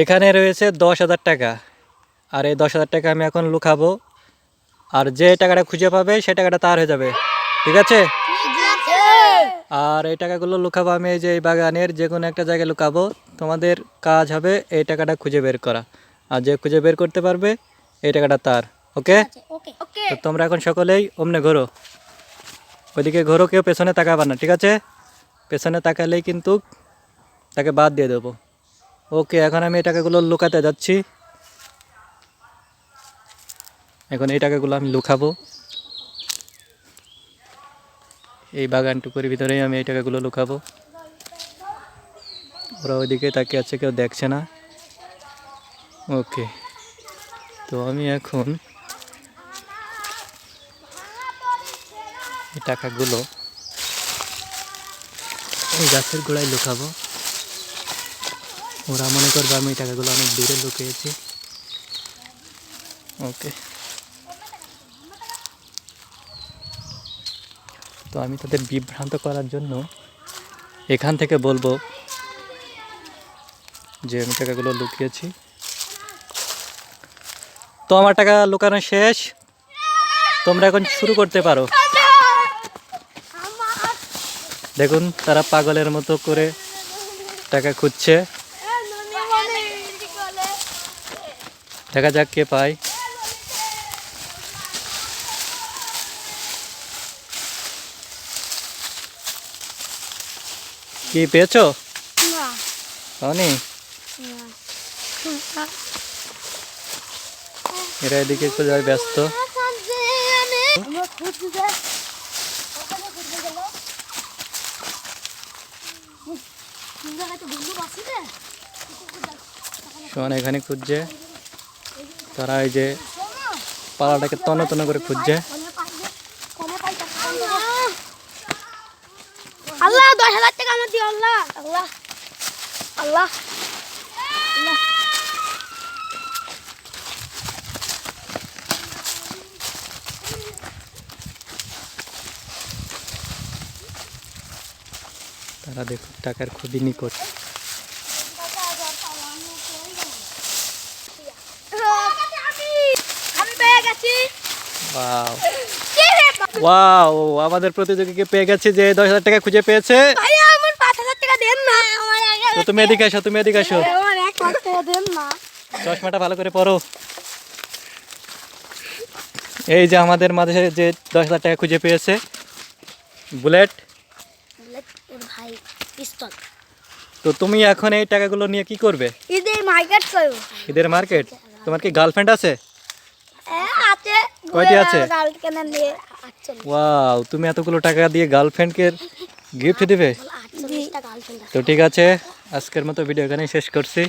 এখানে রয়েছে দশ হাজার টাকা। আর এই দশ হাজার টাকা আমি এখন লুকাবো। আর যে টাকাটা খুঁজে পাবে সে টাকাটা তার হয়ে যাবে। ঠিক আছে? আর এই টাকাগুলো লুকাবো আমি এই যে এই বাগানের যে কোনো একটা জায়গায় লুকাবো। তোমাদের কাজ হবে এই টাকাটা খুঁজে বের করা। আর যে খুঁজে বের করতে পারবে এই টাকাটা তার। ওকে? তো তোমরা এখন সকলেই অমনে ঘোরো। ওইদিকে ঘোরো কেউ পেছনে তাকাবা না ঠিক আছে? পেছনে তাকালেই কিন্তু তাকে বাদ দিয়ে দেবো। ওকে, এখন আমি এই টাকাগুলো লুকাতে যাচ্ছি। এখন এই টাকাগুলো আমি লুকাবো। এই বাগান বাগানটুকুর ভিতরেই আমি এই টাকাগুলো লুকাবো। ওরা ওইদিকে তাকিয়ে আছে, কেউ দেখছে না। ওকে, তো আমি এখন এই টাকাগুলো এই গাছের গোড়ায় লুকাবো। ওরা মনে করবে আমি টাকাগুলো অনেক দূরে লুকিয়েছি। ওকে তো আমি তাদের বিভ্রান্ত করার জন্য এখান থেকে বলব যে আমি টাকাগুলো লুকিয়েছি। তো আমার টাকা লুকানো শেষ। তোমরা এখন শুরু করতে পারো। দেখুন, তারা পাগলের মতো করে টাকা খুঁজছে। দেখা যাক কে পায়। কি পেয়েছ? পাওনি? এরা এদিকে খোঁজায় ব্যস্ত। আমরা খুঁজছি যে ওখানে খুঁজতে গেল কোন জায়গায় তো বন্ধু আছে এখানে খুঁজছে। তারা এই যে পাড়াটাকে তন্ন তন্ন করে খুঁজছে। আল্লাহ দশ হাজার টাকা আমার দিও আল্লাহ। আল্লাহ আল্লাহ। আল্লাহ তারা দেখুন টাকার খুবই নিকট আমি পেয়ে গেছি ওয়াও আমাদের প্রতিযোগীকে পেয়ে গেছে যে দশ হাজার টাকা খুঁজে পেয়েছে। তো তুমি এদিকে আসো তুমি এদিকে আসো চশমাটা ভালো করে পরো। এই যে আমাদের মাঝে যে দশ হাজার টাকা খুঁজে পেয়েছে। বুলেট ভাই পিস্তল তো তুমি এখন এই টাকাগুলো নিয়ে কি করবে? ঈদের মার্কেট ঈদের মার্কেট তোমার কি গার্লফ্রেন্ড আছে? কয়টি আছে? ওয়াও তুমি এতগুলো টাকা দিয়ে গার্লফ্রেন্ডকে গিফট দিবে? তো ঠিক আছে আজকের মতো ভিডিও এখানেই শেষ করছি।